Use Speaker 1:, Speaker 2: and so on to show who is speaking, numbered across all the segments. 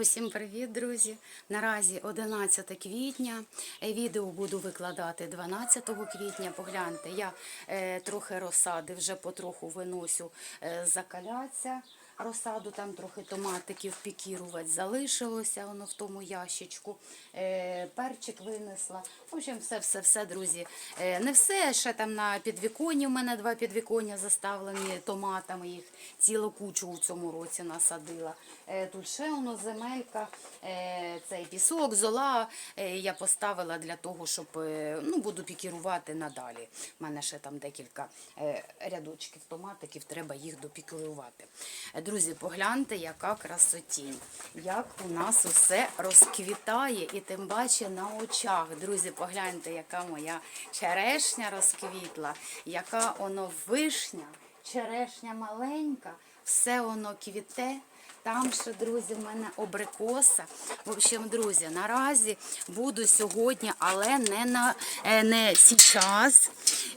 Speaker 1: Усім привіт, друзі! Наразі 11 квітня. Е, Відео буду викладати 12 квітня. Погляньте, я е, трохи розсади вже потроху виносю е, закаляться. Розсаду там трохи томатиків пікірувати залишилося воно в тому ящичку. Е, перчик винесла. В общем, все, все, все, друзі. Е, не все. Ще там на підвіконні. У мене два підвіконня заставлені томатами. Їх цілу кучу у цьому році насадила. Е, тут ще воно земелька, цей пісок, зола. Я поставила для того, щоб ну, буду пікірувати надалі. У мене ще там декілька рядочків томатиків, треба їх допікірувати. Друзі, погляньте, яка красотінь, як у нас усе розквітає і тим паче на очах. Друзі, погляньте, яка моя черешня розквітла, яка воно вишня, черешня маленька, все воно квіте. Там ще, друзі, в мене обрикоса. В общем, друзі, наразі буду сьогодні, але не на е, не зараз.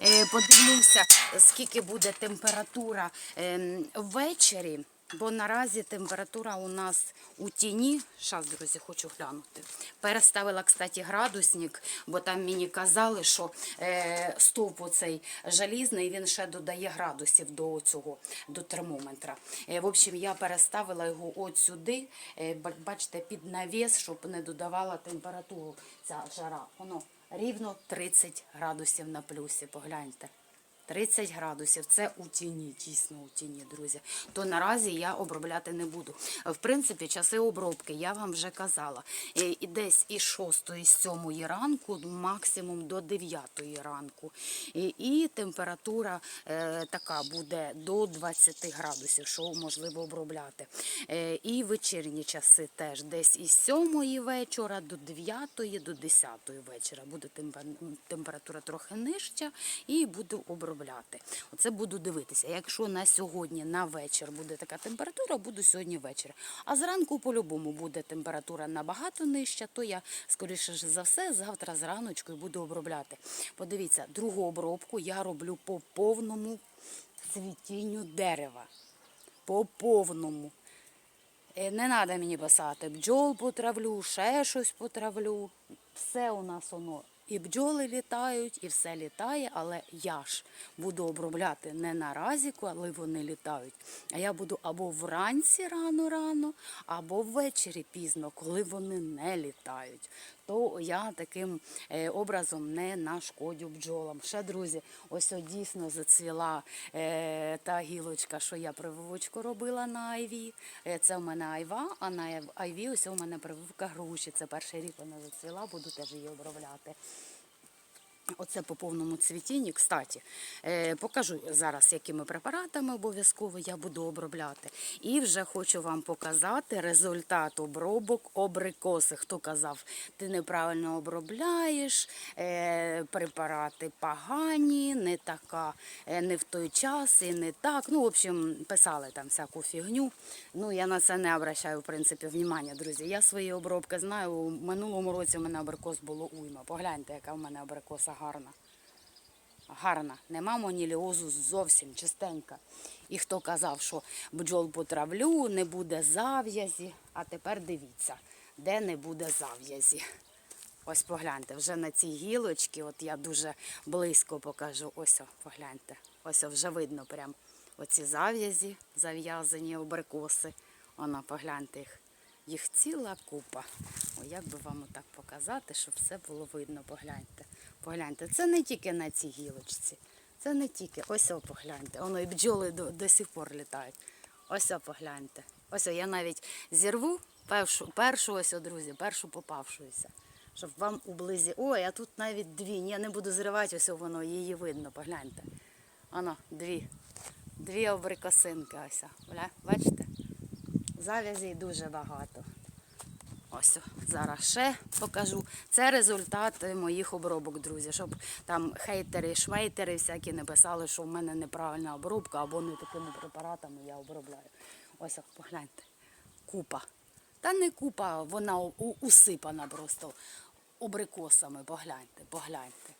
Speaker 1: Е, Подивлюся, скільки буде температура ем, ввечері. Бо наразі температура у нас у тіні. Зараз, друзі, хочу глянути. Переставила, кстати, градусник, бо там мені казали, що е, стовп оцей жалізний, він ще додає градусів до цього, до термометра. Е, в общем, я переставила його от сюди, е, бачите, під навіс, щоб не додавала температуру ця жара. Воно рівно 30 градусів на плюсі, погляньте. 30 градусів, це у тіні, дійсно у тіні, друзі. То наразі я обробляти не буду. В принципі, часи обробки я вам вже казала. І і десь із 6, з 7 ранку, максимум до 9 ранку. І, і температура е, така буде до 20 градусів, що можливо обробляти. Е, і вечірні часи теж десь із 7 вечора до 9, до 10 вечора буде температура трохи нижча і буду обробляти. Оце буду дивитися. Якщо на сьогодні на вечір буде така температура, буду сьогодні ввечері. А зранку по-любому буде температура набагато нижча, то я, скоріше за все, завтра зраночку буду обробляти. Подивіться, другу обробку я роблю по повному цвітінню дерева. По повному. Е, Не треба мені писати, бджол потравлю, ще щось потравлю. Все у нас воно. І бджоли літають, і все літає, але я ж буду обробляти не наразі, коли вони літають, а я буду або вранці рано-рано, або ввечері пізно, коли вони не літають. То я таким е, образом не нашкодю бджолам. Ще, друзі, ось дійсно зацвіла е, та гілочка, що я прививочку робила на айві. Е, це в мене айва, а на айві ось у мене прививка груші. Це перший рік вона зацвіла, буду теж її обробляти. Оце по повному цвітінні. Кстати, е, покажу зараз, якими препаратами обов'язково я буду обробляти. І вже хочу вам показати результат обробок обрикоси. Хто казав, ти неправильно обробляєш, е, препарати погані, не така, е, не в той час і не так. Ну, в общем, писали там всяку фігню. Ну, я на це не обращаю, в принципі, внимання, друзі. Я свої обробки знаю. У минулому році у мене абрикос було уйма. Погляньте, яка в мене абрикоса гарна. Гарна. Нема моніліозу зовсім чистенька. І хто казав, що бджол потравлю, не буде зав'язі. А тепер дивіться, де не буде зав'язі. Ось погляньте, вже на цій гілочці, от я дуже близько покажу. Ось, о, погляньте. Ось о, вже видно прям оці зав'язі, зав'язані абрикоси. Вона, погляньте їх. Їх ціла купа. О, як би вам отак показати, щоб все було видно, погляньте. Погляньте, це не тільки на цій гілочці. Це не тільки. Ось о, погляньте. Воно і бджоли до, до сих пор літають. Ось о, погляньте. Ось о, я навіть зірву першу, першу ось, о, друзі, першу попавшуюся. Щоб вам ублизі. Ой, а тут навіть дві. Ні, Я не буду зривати, ось о, воно, її видно, погляньте. Воно, дві. Дві абрикосинки ось. Бля, Бачите? Зав'язей дуже багато. Ось зараз ще покажу. Це результат моїх обробок, друзі. Щоб там хейтери, шмейтери всякі не писали, що в мене неправильна обробка або не такими препаратами я обробляю. Ось погляньте. Купа. Та не купа, вона усипана просто абрикосами. Погляньте, погляньте.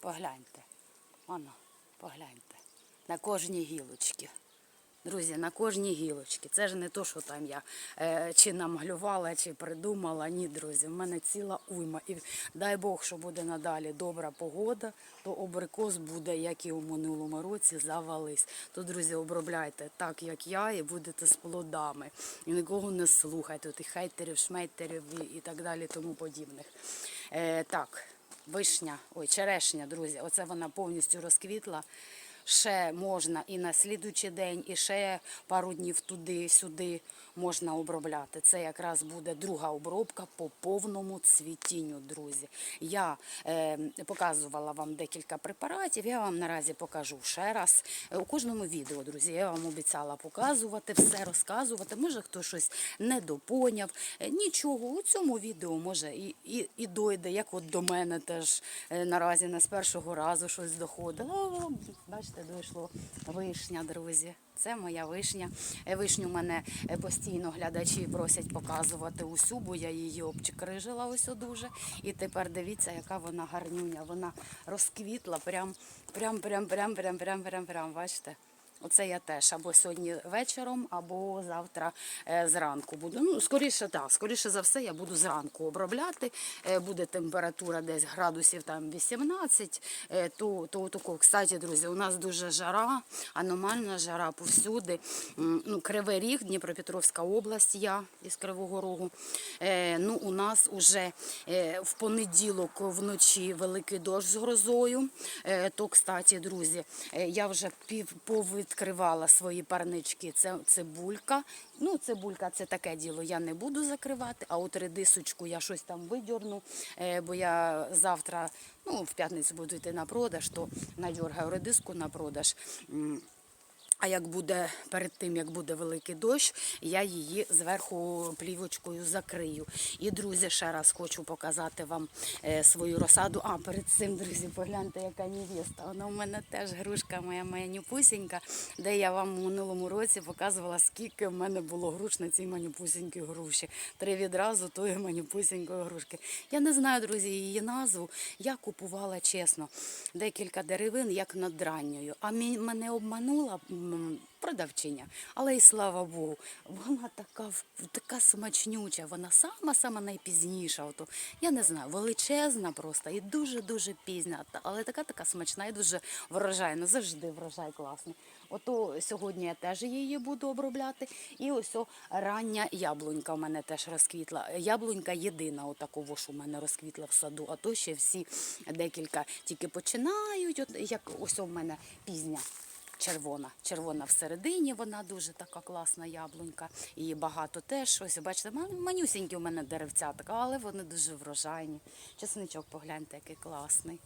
Speaker 1: Погляньте. Воно, погляньте. На кожній гілочці. Друзі, на кожній гілочці. Це ж не то, що там я е, чи намалювала, чи придумала. Ні, друзі, в мене ціла уйма. І дай Бог, що буде надалі добра погода, то абрикос буде, як і у минулому році, завались. То, друзі, обробляйте так, як я, і будете з плодами. І нікого не слухайте, тих хейтерів, шмейтерів і, так далі, тому подібних. Е, так, вишня, ой, черешня, друзі, оце вона повністю розквітла. Ще можна і на слідучий день, і ще пару днів туди-сюди можна обробляти. Це якраз буде друга обробка по повному цвітінню, друзі. Я е, показувала вам декілька препаратів. Я вам наразі покажу ще раз. Е, У кожному відео, друзі, я вам обіцяла показувати, все розказувати. Може, хто щось не допоняв. Е, Нічого, у цьому відео може і, і, і дойде, як от до мене теж е, наразі не з першого разу щось доходило. О, Бачите, дійшло вишня, друзі. Це моя вишня. Е, Вишню мене е, постійно глядачі просять показувати усю, бо я її обчикрижила ось дуже. І тепер дивіться, яка вона гарнюня. Вона розквітла прям, прям, прям, прям, прям, прям, прям, прям. Бачите? Оце я теж або сьогодні вечором, або завтра е, зранку буду. Ну, скоріше так, скоріше за все, я буду зранку обробляти. Е, буде температура десь градусів там 18. Е, то, то, тако. Кстати, друзі, у нас дуже жара, аномальна жара повсюди. Ну, Кривий Ріг, Дніпропетровська область, я із Кривого Рогу. Ну, у нас уже е, в понеділок вночі великий дощ з грозою. То, кстати, друзі, я вже пів повідкривала свої парнички. Це цибулька. Ну, цибулька це таке діло. Я не буду закривати, а от редисочку я щось там видьорну, е, бо я завтра, ну, в п'ятницю буду йти на продаж, то надьоргаю редиску на продаж. А як буде перед тим, як буде великий дощ, я її зверху плівочкою закрию. І, друзі, ще раз хочу показати вам е, свою розсаду. А перед цим, друзі, погляньте, яка невіста. Вона у мене теж грушка моя манюпусінька, де я вам у минулому році показувала, скільки в мене було груш на цій манюпусінькій груші. Три відразу тої манюпусінької грушки. Я не знаю, друзі, її назву. Я купувала чесно декілька деревин, як над ранньою. А мене обманула продавчиня. Але і слава Богу, вона така, така смачнюча, вона сама-сама найпізніша. Ото, я не знаю, величезна просто і дуже-дуже пізня. Але така така смачна і дуже врожайна. Завжди врожай класний. Ото сьогодні я теж її буду обробляти. І ось рання яблунька в мене теж розквітла. Яблунька єдина, отакого ж у мене розквітла в саду, а то ще всі декілька тільки починають. От як ось у мене пізня. Червона, червона всередині, вона дуже така класна яблунька. І багато теж. Ось бачите, манюсенькі у мене деревця, але вони дуже врожайні. Чесничок, погляньте, який класний.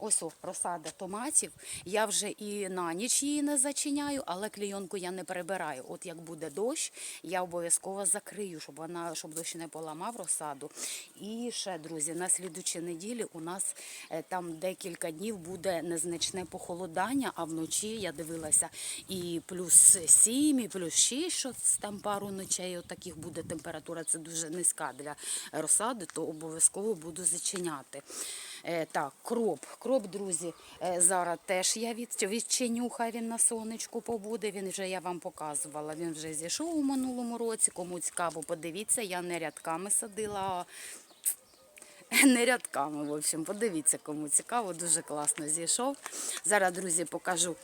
Speaker 1: Ось о, розсада томатів. Я вже і на ніч її не зачиняю, але клійонку я не перебираю. От як буде дощ, я обов'язково закрию, щоб вона щоб дощ не поламав розсаду. І ще, друзі, на слідучій неділі у нас е, там декілька днів буде незначне похолодання, а вночі я дивилася і плюс 7, і плюс 6, що там пару ночей таких буде температура. Це дуже низька для розсади, то обов'язково буду зачиняти. Е, так, кроп. Кроп, друзі, е, зараз теж я від, відчиню, хай він на сонечку побуде. Він вже я вам показувала. Він вже зійшов у минулому році. Кому цікаво, подивіться, я не рядками садила. а Не рядками, в общем, подивіться, кому цікаво, дуже класно зійшов. Зараз, друзі, покажу.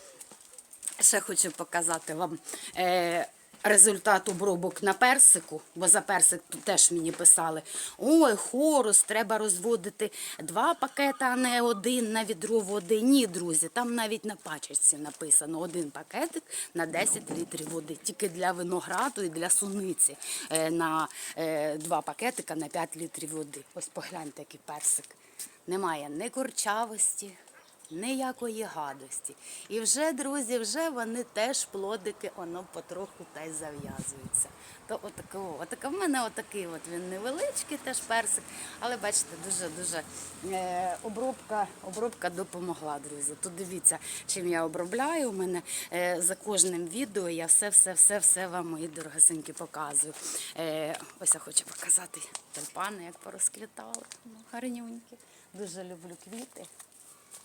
Speaker 1: Ще хочу показати вам е, результат обробок на персику, бо за персик теж мені писали: ой, хорус, треба розводити два пакета, а не один на відро води. Ні, друзі, там навіть на пачечці написано один пакетик на 10 літрів води. Тільки для винограду і для суниці е, на е, два пакетика на 5 літрів води. Ось погляньте, який персик. Немає ні корчавості, ніякої гадості. І вже, друзі, вже вони теж плодики, воно потроху та й зав'язуються. То отако, отако, в мене отакий от він невеличкий теж персик, але бачите, дуже-дуже е, обробка, обробка допомогла, друзі. Тут дивіться, чим я обробляю. У мене е, за кожним відео я все-все-все-все вам, мої дорогесенькі, показую. Е, ось я хочу показати тюльпани, як порозквітали. Ну, гарнюнькі. Дуже люблю квіти.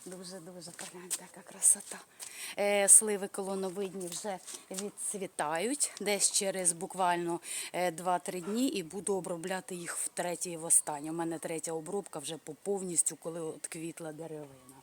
Speaker 1: Дуже-дуже погляньте, красота. Е, сливи колоновидні вже відцвітають десь через буквально е, 2-3 дні і буду обробляти їх втретє і востаннє. У мене третя обробка вже по повністю, коли от квітла деревина.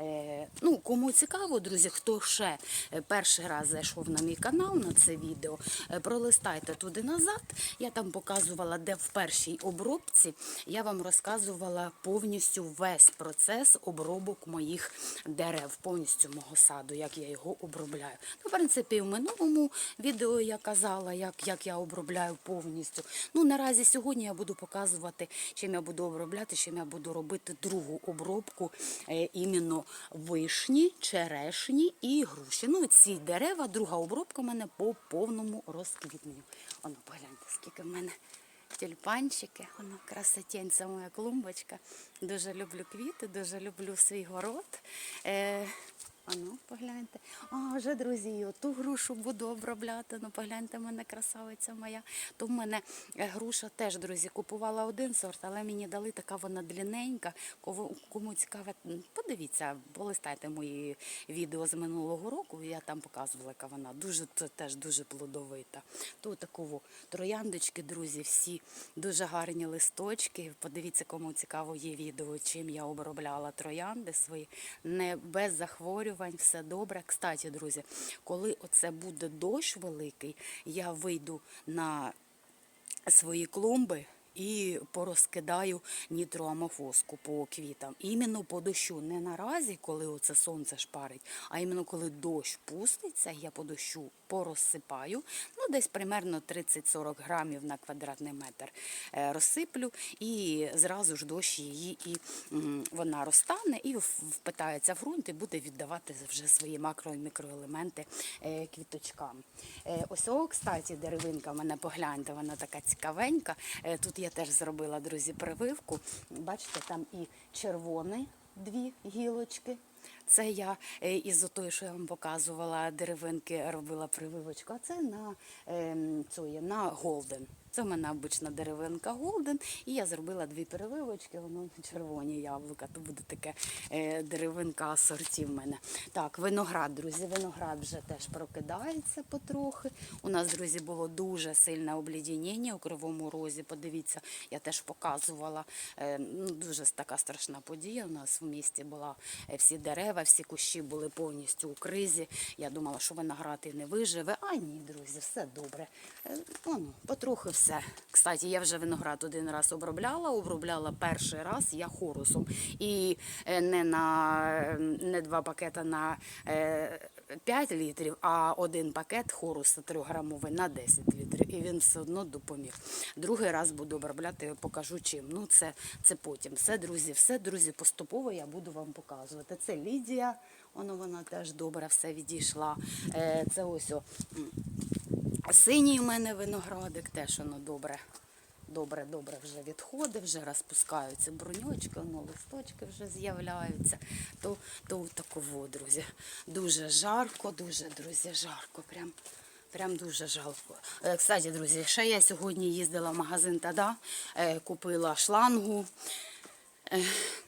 Speaker 1: Е, ну, кому цікаво, друзі, хто ще е, перший раз зайшов на мій канал на це відео, е, пролистайте туди назад. Я там показувала, де в першій обробці я вам розказувала повністю весь процес обробок моїх дерев, повністю мого саду, як я його обробляю. Ну, в принципі, в минулому відео я казала, як, як я обробляю повністю. Ну, наразі сьогодні я буду показувати, чим я буду обробляти, чим я буду робити другу обробку е, вишні, черешні і груші. Ну, ці дерева, друга обробка в мене по повному розквітненню. Воно, погляньте, скільки в мене тюльпанчики, воно це моя клумбочка. Дуже люблю квіти, дуже люблю свій город. Е, Ану, погляньте. А, вже, друзі, і оту грушу буду обробляти. Ну, погляньте, мене красавиця моя. То в мене е, груша теж, друзі, купувала один сорт, але мені дали така вона длинненька. Кому, цікаво, подивіться, полистайте мої відео з минулого року. Я там показувала, яка вона дуже теж дуже плодовита. То такого трояндочки, друзі, всі дуже гарні листочки. Подивіться, кому цікаво є відео, чим я обробляла троянди свої. Не без захворювань, все добре. Кстати, друзі, коли оце буде дощ великий, я вийду на свої клумби і порозкидаю нітроамофоску по квітам. Іменно по дощу. Не наразі, коли оце сонце шпарить, а іменно коли дощ пуститься, я по дощу порозсипаю. Ну, десь примерно 30-40 грамів на квадратний метр е, розсиплю, і зразу ж дощ її і вона розтане і впитається в ґрунт і буде віддавати вже свої макро і мікроелементи е, квіточкам. Е, Ось, о, кстати, деревинка в мене погляньте, вона така цікавенька. Тут я теж зробила, друзі, прививку. Бачите, там і червоні дві гілочки. Це я е, із тої, що я вам показувала, деревинки робила прививочку. А це на, ем, цоє, на голден. Це в мене обична деревинка голден. І я зробила дві перевивочки, воно червоні яблука. То буде таке е, деревинка асорті в мене. Так, виноград, друзі, виноград вже теж прокидається потрохи. У нас, друзі, було дуже сильне облідіння у Кривому Розі. Подивіться, я теж показувала. е, ну, дуже така страшна подія. У нас в місті була всі дерева, всі кущі були повністю у кризі. Я думала, що виноград і не виживе. А ні, друзі, все добре. Е, ну, потрохи все. Кстати, я вже виноград один раз обробляла. Обробляла перший раз я хорусом. І е, не на е, не два пакета на е, 5 літрів, а один пакет хоруса 3-грамовий на 10 літрів. І він все одно допоміг. Другий раз буду обробляти, покажу чим. Ну, це, це потім. Все, друзі, все, друзі, поступово я буду вам показувати. Це Лідія, воно вона теж добре все відійшла. Е, Це ось о, синій у мене виноградик, теж воно добре. Добре, добре вже відходить, вже розпускаються бруньочки, воно листочки вже з'являються. То, то таково, друзі. Дуже жарко, дуже, друзі, жарко. Прям, прям дуже жалко. Е, Кстати, друзі, ще я сьогодні їздила в магазин Тада, е, купила шлангу.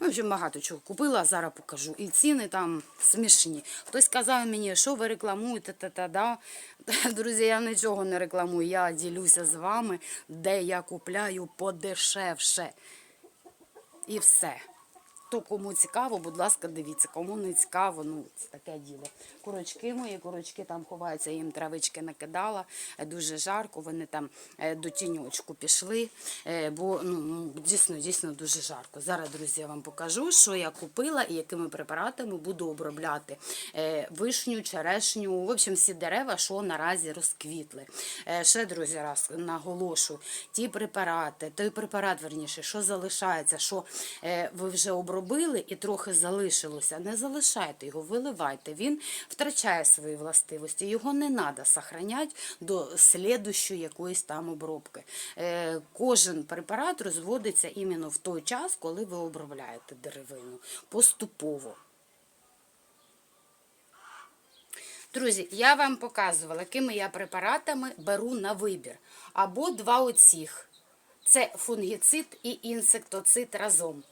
Speaker 1: В общем, багато чого купила, зараз покажу. І ціни там смішні. Хтось казав мені, що ви рекламуєте, та-та-да. Друзі, я нічого не рекламую. Я ділюся з вами, де я купляю подешевше. І все. То кому цікаво, будь ласка, дивіться. Кому не цікаво, ну це таке діло. Курочки мої, курочки там ховаються, їм травички накидала. е, Дуже жарко, вони там е, до тіньочку пішли, е, бо ну, дійсно, дійсно дуже жарко. Зараз, друзі, я вам покажу, що я купила і якими препаратами буду обробляти вишню, черешню, в общем, всі дерева, що наразі розквітли. Ще, друзі, раз наголошую, ті препарати, той препарат, верніше, що залишається, що ви вже обробили і трохи залишилося, не залишайте його, виливайте. Він втрачає свої властивості. Його не треба сохраняти до слідущої якоїсь там обробки. Е, Кожен препарат розводиться іменно в той час, коли ви обробляєте деревину. Поступово. Друзі, я вам показувала, якими я препаратами беру на вибір. Або два оцих. Це фунгіцид і інсектоцид разом.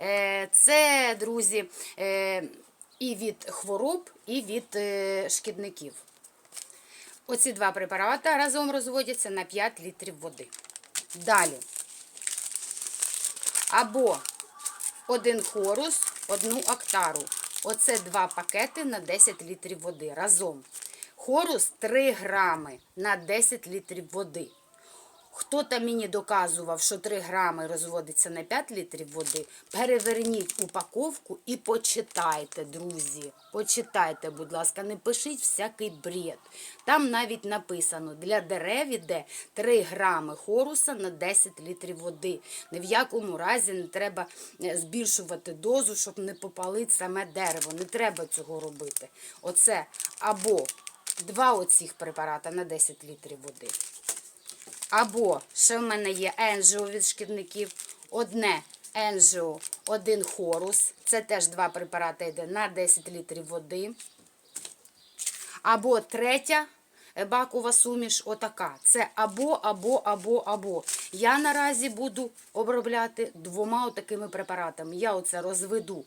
Speaker 1: Е, Це, друзі, е, і від хвороб, і від е, шкідників. Оці два препарати разом розводяться на 5 літрів води. Далі. Або один хорус, одну актару. Оце два пакети на 10 літрів води разом. Хорус 3 грами на 10 літрів води. Хто там мені доказував, що 3 грами розводиться на 5 літрів води, переверніть упаковку і почитайте, друзі. Почитайте, будь ласка, не пишіть всякий бред. Там навіть написано, для дерев іде 3 грами хоруса на 10 літрів води. Ні в якому разі не треба е, збільшувати дозу, щоб не попалити саме дерево. Не треба цього робити. Оце або два оцих препарата на 10 літрів води. Або ще в мене є енжіо від шкідників. Одне енжіо, один хорус. Це теж два препарати йде на 10 літрів води. Або третя е, бакова суміш, отака. Це або, або, або, або. Я наразі буду обробляти двома отакими препаратами. Я оце розведу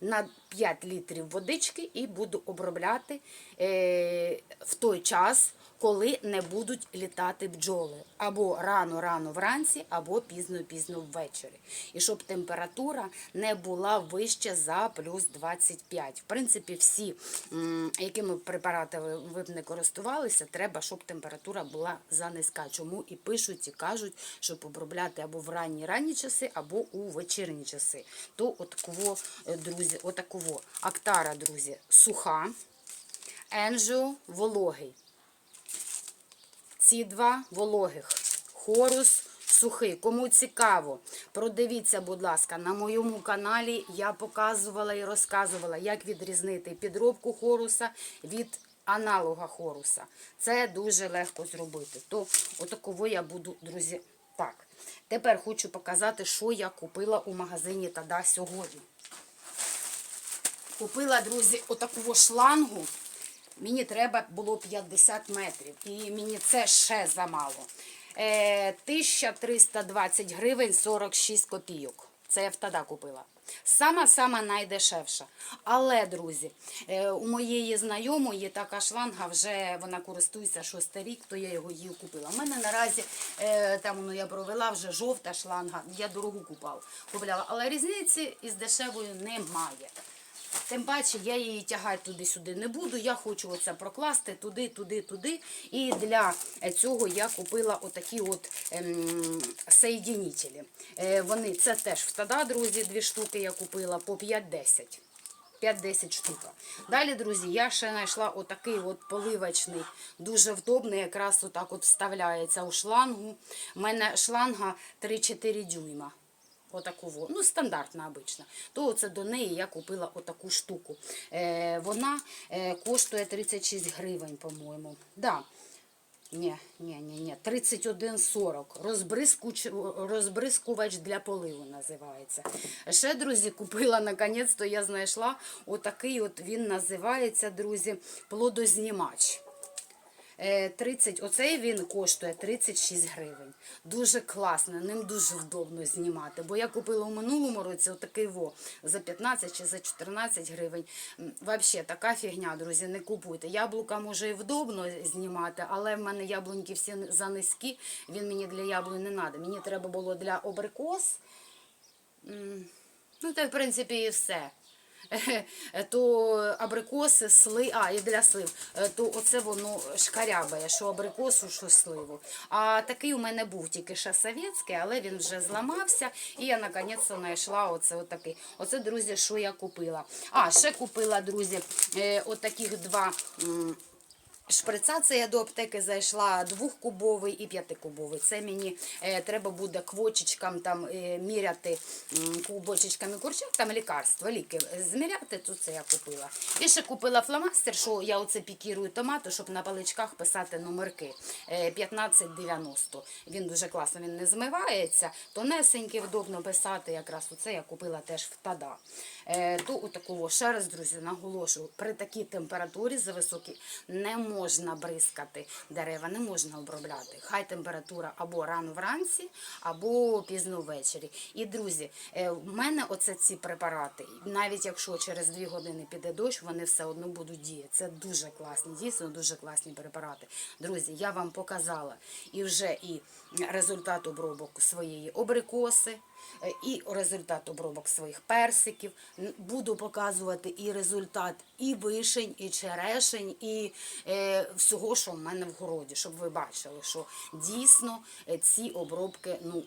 Speaker 1: на 5 літрів водички і буду обробляти е, в той час, коли не будуть літати бджоли. Або рано-рано вранці, або пізно-пізно ввечері. І щоб температура не була вища за плюс 25. В принципі, всі, якими препаратами ви б не користувалися, треба, щоб температура була занизька. Чому і пишуть, і кажуть, щоб обробляти або в ранні ранні часи, або у вечірні часи. То отакого, е, друзі, отакого. Актара, друзі, суха, енжіо вологий. Ці два вологих. Хорус сухий. Кому цікаво, продивіться, будь ласка, на моєму каналі я показувала і розказувала, як відрізнити підробку хоруса від аналога хоруса. Це дуже легко зробити. То отаково я буду, друзі, так. Тепер хочу показати, що я купила у магазині Тада сьогодні. Купила, друзі, отаку шлангу. Мені треба було 50 метрів. І мені це ще замало. Е, 1320 гривень 46 копійок. Це я в купила. Сама-сама найдешевша. Але, друзі, е, у моєї знайомої така шланга вже вона користується шостий рік, то я його її купила. У мене наразі е, там ну, я провела вже жовта шланга, я дорогу купала, купляла. Але різниці із дешевою немає. Тим паче я її тягати туди-сюди не буду. Я хочу оце прокласти туди, туди, туди. І для цього я купила отакі от ем, соєдинителі. Е, вони це теж в друзі, дві штуки я купила по 5-10. 5-10 штук. Далі, друзі, я ще знайшла отакий от поливочний, дуже вдобний, якраз отак от вставляється у шлангу. У мене шланга 3-4 дюйма. Отаку, ну, стандартна обична. То це до неї я купила отаку штуку. Е, вона е, коштує 36 гривень, по-моєму. Да. Ні, ні, ні, ні. 31,40. Розбризкуч... Розбризкувач для поливу називається. Ще, друзі, купила, наконець-то я знайшла отакий от він називається, друзі, плодознімач. Е, 30, оцей він коштує 36 гривень. Дуже класно, ним дуже вдобно знімати. Бо я купила у минулому році отакий во за 15 чи за 14 гривень. Вообще така фігня, друзі, не купуйте. Яблука може і вдобно знімати, але в мене яблуньки всі занизькі, він мені для яблунь не треба. Мені треба було для абрикос. Ну, та в принципі і все. То абрикоси, сли, а, і для слив, Е, то оце воно шкарябає, що абрикосу, що сливу. А такий у мене був тільки ще але він вже зламався, і я наконець знайшла оце отакий. Оце, друзі, що я купила. А, ще купила, друзі, е, отаких два. Шприца це я до аптеки зайшла двохкубовий і п'ятикубовий. Це мені е, треба буде квочечкам там е, міряти кубочечками курчак, там лікарства, ліки зміряти, то це я купила. І ще купила фломастер, що я оце пікірую томату, щоб на паличках писати номерки. Е, 1590. Він дуже класно, він не змивається, тонесенький, вдобно писати. Якраз оце я купила теж в Тада. Е, то отакого ще раз, друзі, наголошую, при такій температурі за високій не можна можна бризкати дерева, не можна обробляти. Хай температура або рано вранці, або пізно ввечері. І друзі, е, в мене оце ці препарати, навіть якщо через дві години піде дощ, вони все одно будуть діяти. Це дуже класні, дійсно дуже класні препарати. Друзі, я вам показала і вже і результат обробок своєї обрикоси. е, І результат обробок своїх персиків. Буду показувати і результат і вишень, і черешень, і е, всього, що в мене в городі, щоб ви бачили, що дійсно е, ці обробки, ну,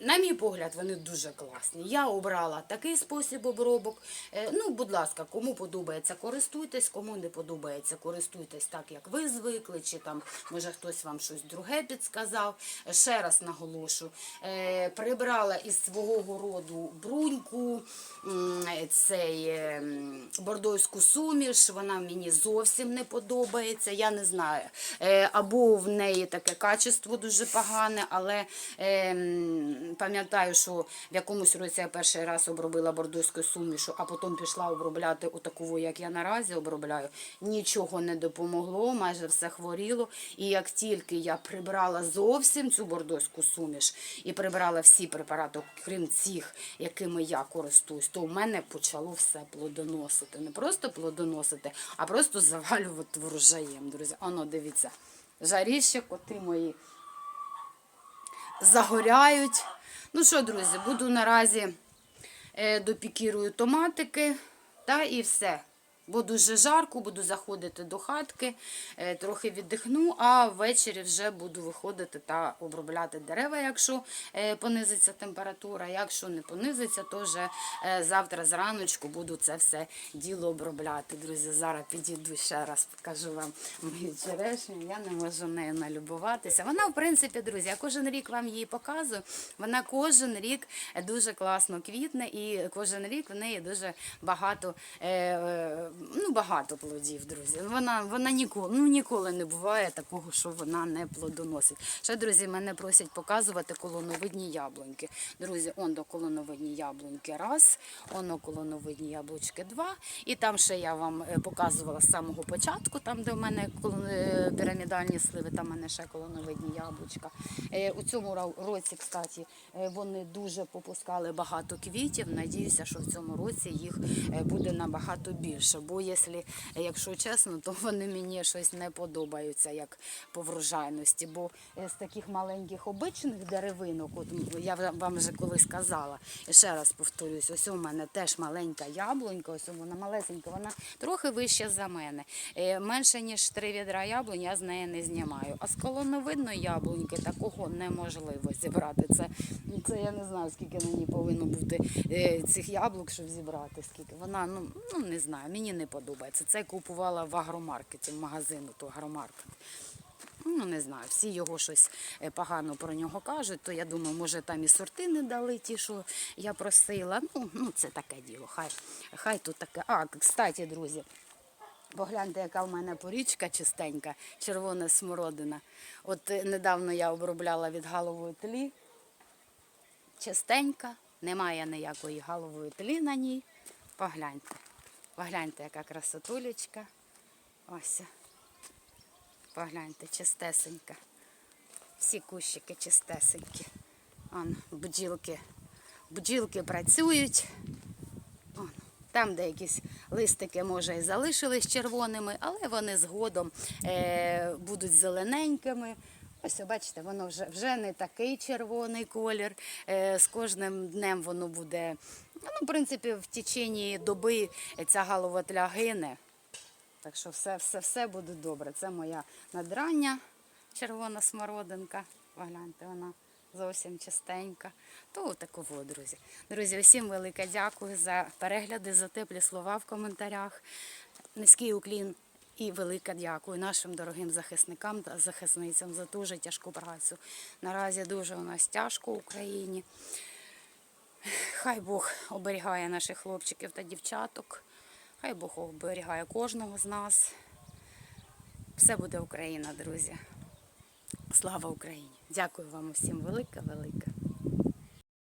Speaker 1: на мій погляд, вони дуже класні. Я обрала такий спосіб обробок. Е, Ну, будь ласка, кому подобається, користуйтесь, кому не подобається, користуйтесь так, як ви звикли, чи там може хтось вам щось друге підсказав. Ще раз наголошу, е, прибрала із свого городу бруньку, цей е, бордойську суміш. Вона мені зовсім не подобається. Я не знаю. Або в неї таке качество дуже погане, але е, м, пам'ятаю, що в якомусь році я перший раз обробила бордойську сумішу, а потім пішла обробляти отаку, як я наразі обробляю. Нічого не допомогло, майже все хворіло. І як тільки я прибрала зовсім цю бордойську суміш і прибрала всі препарати, крім цих, якими я користуюсь, то в мене почало все плодоносити. Не просто плодоносити, а просто завалювати врожаєм, друзі. Оно, дивіться, жаріще, коти мої загоряють. Ну що, друзі, буду наразі е, допікірую томатики та і все. Бо дуже жарко, буду заходити до хатки, е, трохи віддихну, а ввечері вже буду виходити та обробляти дерева, якщо е, понизиться температура. Якщо не понизиться, то вже е, завтра зраночку буду це все діло обробляти. Друзі, зараз підійду ще раз, покажу вам мою черешню. Я не можу нею налюбуватися. Вона, в принципі, друзі, я кожен рік вам її показую. Вона кожен рік дуже класно квітне, і кожен рік в неї дуже багато. Ну, багато плодів, друзі. Вона, вона ніколи, ну, ніколи не буває такого, що вона не плодоносить. Ще, друзі, мене просять показувати колоновидні яблуньки. Друзі, он до колоновидні яблуньки раз, оно колоновидні яблучки два. І там ще я вам е, показувала з самого початку, там, де в мене е, пірамідальні сливи, там в мене ще колоновидні яблучка. Е, У цьому році, кстати, вони дуже попускали багато квітів. Надіюся, що в цьому році їх буде набагато більше. Бо якщо, якщо чесно, то вони мені щось не подобаються як по врожайності. Бо е, з таких маленьких обичних деревинок, от я вам вже колись казала, і ще раз повторюсь, ось у мене теж маленька яблунька, ось вона малесенька, вона трохи вища за мене. Е, Менше ніж три відра яблунь я з неї не знімаю. А з колоновидної яблуньки такого неможливо зібрати. Це, це я не знаю, скільки ній повинно бути е, цих яблук, щоб зібрати. Скільки вона, ну, ну не знаю, мені не подобається. Це я купувала в агромаркеті, в магазину, то агромаркет. Ну, не знаю, всі його щось е, погано про нього кажуть, то я думаю, може там і сорти не дали ті, що я просила. Ну, ну це таке діло. Хай, хай тут таке. А, кстати, друзі, Погляньте, яка в мене порічка чистенька, червона смородина. От е, недавно я обробляла від галової тлі. Чистенька, немає ніякої галової тлі на ній. Погляньте. Погляньте, яка красотулечка. Ось. Погляньте, чистесенька. Всі кущики чистесенькі. Он, бджілки. Бджілки працюють. Он, Там, де якісь листики, може, і залишились червоними, але вони згодом е, будуть зелененькими. Ось, бачите, воно вже, вже не такий червоний колір. Е, з кожним днем воно буде. Ну, в принципі, в течение доби ця галова тля гине. Так що все, все, все буде добре. Це моя надрання червона смородинка. Погляньте, вона зовсім чистенька. То такого, друзі. Друзі, усім велике дякую за перегляди, за теплі слова в коментарях. Низький уклін і велике дякую нашим дорогим захисникам та захисницям за дуже тяжку працю. Наразі дуже у нас тяжко в Україні. Хай Бог оберігає наших хлопчиків та дівчаток. Хай Бог оберігає кожного з нас. Все буде Україна, друзі. Слава Україні! Дякую вам усім велике, велике.